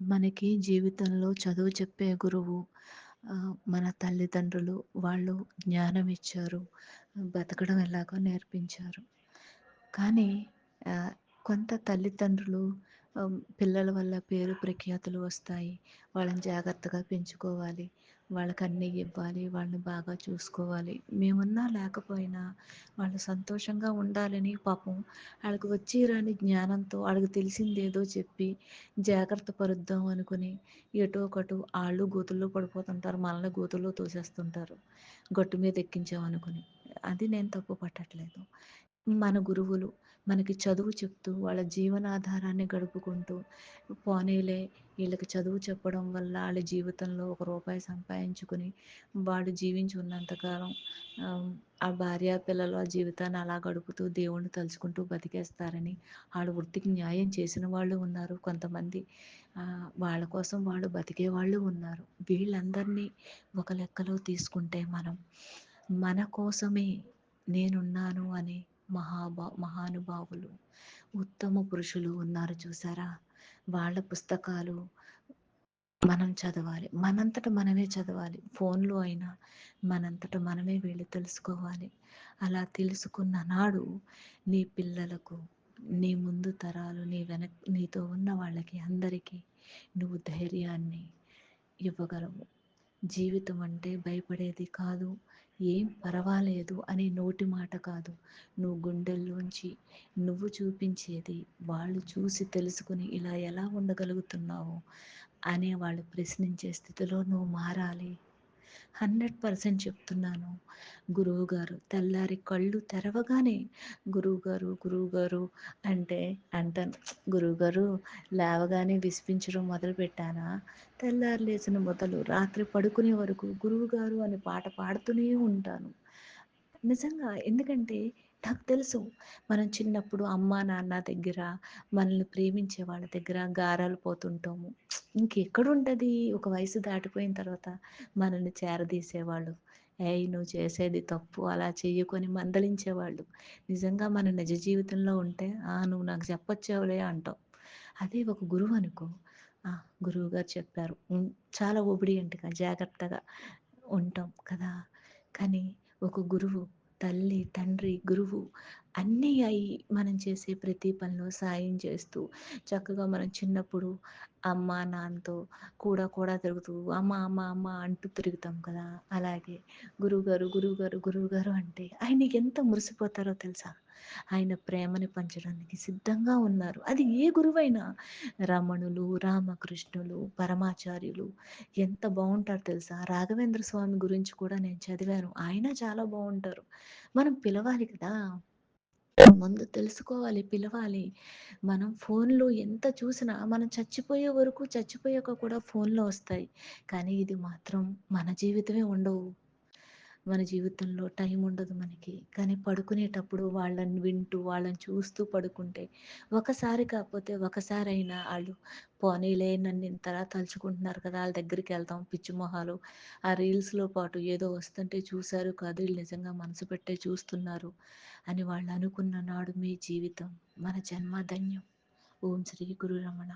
మనకి జీవితంలో చదువు చెప్పే గురువు మన తల్లిదండ్రులు. వాళ్ళు జ్ఞానం ఇచ్చారు. బతకడం ఎలాగో నేర్పించారు. కానీ కొంత తల్లిదండ్రులు పిల్లల వల్ల పేరు ప్రఖ్యాతులు వస్తాయి. వాళ్ళని జాగ్రత్తగా పెంచుకోవాలి. వాళ్ళకి అన్నీ ఇవ్వాలి. వాళ్ళని బాగా చూసుకోవాలి. మేమున్నా లేకపోయినా వాళ్ళు సంతోషంగా ఉండాలని పాపం వాళ్ళకి వచ్చి రాని జ్ఞానంతో ఆళ్ళకి తెలిసిందేదో చెప్పి జాగ్రత్త పరుద్దాం అనుకుని ఎటో ఒకటో వాళ్ళు గోతుల్లో పడిపోతుంటారు. మనల్ని గోతుల్లో తోసేస్తుంటారు. గట్టు మీద ఎక్కించామనుకుని. అది నేను తప్పు పట్టట్లేదు. మన గురువులు మనకి చదువు చెప్తూ వాళ్ళ జీవనాధారాన్ని గడుపుకుంటూ పోనీలే వీళ్ళకి చదువు చెప్పడం వల్ల వాళ్ళ జీవితంలో ఒక రూపాయి సంపాదించుకుని వాడు జీవించి ఉన్నంతకాలం ఆ భార్య పిల్లలు ఆ జీవితాన్ని అలా గడుపుతూ దేవుణ్ణి తలుచుకుంటూ బతికేస్తారని వాళ్ళ వృత్తికి న్యాయం చేసిన వాళ్ళు ఉన్నారు. కొంతమంది వాళ్ళ కోసం వాళ్ళు బతికే వాళ్ళు ఉన్నారు. వీళ్ళందరినీ ఒక లెక్కలో తీసుకుంటే మనం మన కోసమే నేనున్నాను అని మహాభా మహానుభావులు, ఉత్తమ పురుషులు ఉన్నారు చూసారా? వాళ్ళ పుస్తకాలు మనం చదవాలి. మనంతట మనమే చదవాలి. ఫోన్‌లో అయినా మనంతట మనమే వెళ్ళి తెలుసుకోవాలి. అలా తెలుసుకున్న నాడు నీ పిల్లలకు, నీ ముందు తరాలు, నీ వెనక్ నీతో ఉన్న వాళ్ళకి అందరికీ నువ్వు ధైర్యాన్ని ఇవ్వగలవు. జీవితం అంటే భయపడేది కాదు. ఏం పర్వాలేదు అనే నోటి మాట కాదు. నువ్వు గుండెల్లోంచి నువ్వు చూపించేది వాళ్ళు చూసి తెలుసుకుని ఇలా ఎలా ఉండగలుగుతున్నావు అనే వాళ్ళు ప్రశ్నించే స్థితిలో నువ్వు మారాలి. 100% చెప్తున్నాను. గురువుగారు తెల్లారి కళ్ళు తెరవగానే గురువుగారు, గురువుగారు అంటే అంటాను. గురువుగారు లేవగానే విసిపించడం మొదలుపెట్టానా, తెల్లారి లేచిన మొదలు రాత్రి పడుకునే వరకు గురువుగారు అని పాట పాడుతూనే ఉంటాను. నిజంగా. ఎందుకంటే నాకు తెలుసు. మనం చిన్నప్పుడు అమ్మా, నాన్న దగ్గర, మనల్ని ప్రేమించే వాళ్ళ దగ్గర గారాలు పోతుంటాము. ఇంకెక్కడుంటది ఒక వయసు దాటిపోయిన తర్వాత మనల్ని చేరదీసేవాళ్ళు. "ఏయ్! నువ్వు చేసేది తప్పు. అలా చెయ్యకు" మందలించేవాళ్ళు. నిజంగా మన నిజ జీవితంలో ఉంటే, "ఆ! నువ్వు నాకు చెప్పొచ్చావులే" అంటాం. అదే ఒక గురువు అనుకో "ఆ! గురువుగారు చెప్పారు." చాలా ఒబిడియంట్‌గా, జాగ్రత్తగా ఉంటాం కదా! కానీ ఒక గురువు తల్లి, తండ్రి, గురువు అన్నీ అయి మనం చేసే ప్రతి పనిలో సాయం చేస్తూ, చక్కగా మనం చిన్నప్పుడు అమ్మ, నాన్నతో కూడా కూడా తిరుగుతూ అమ్మ, అమ్మ, అమ్మ అంటూ తిరుగుతాం కదా! అలాగే గురువుగారు, గురువుగారు, గురువుగారు అంటే ఆయనకి ఎంత మురిసిపోతారో తెలుసా? ఆయన ప్రేమని పంచడానికి సిద్ధంగా ఉన్నారు. అది ఏ గురువైనా రమణులు, రామకృష్ణులు, పరమాచార్యులు ఎంత బాగుంటారు తెలుసా? రాఘవేంద్ర స్వామి గురించి కూడా నేను చదివాను. ఆయన చాలా బాగుంటారు మనం పిలవాలి కదా! ముందు తెలుసుకోవాలి, పిలవాలి. మనం ఫోన్‌లో ఎంత చూసినా మనం చచ్చిపోయే వరకు చచ్చిపోయాక కూడా ఫోన్‌లో వస్తాయి. కానీ ఇది మాత్రం మన జీవితమే ఉండవు. మన జీవితంలో టైం ఉండదు మనకి. కానీ పడుకునేటప్పుడు వాళ్ళని వింటూ, వాళ్ళని చూస్తూ పడుకుంటే ఒకసారి కాకపోతే ఒకసారి అయినా వాళ్ళు పోనీలే నన్ను ఇంతలా తలుచుకుంటున్నారు కదా! వాళ్ళ దగ్గరికి వెళ్తాం పిచ్చి మొహాలు ఆ రీల్స్‌లో పాటు ఏదో వస్తుంటే చూశారు కాదు వీళ్ళు నిజంగా మనసు పెట్టే చూస్తున్నారు అని వాళ్ళు అనుకున్న నాడు మీ జీవితం, మన జన్మ ధన్యం. ఓం శ్రీ గురు రమణ.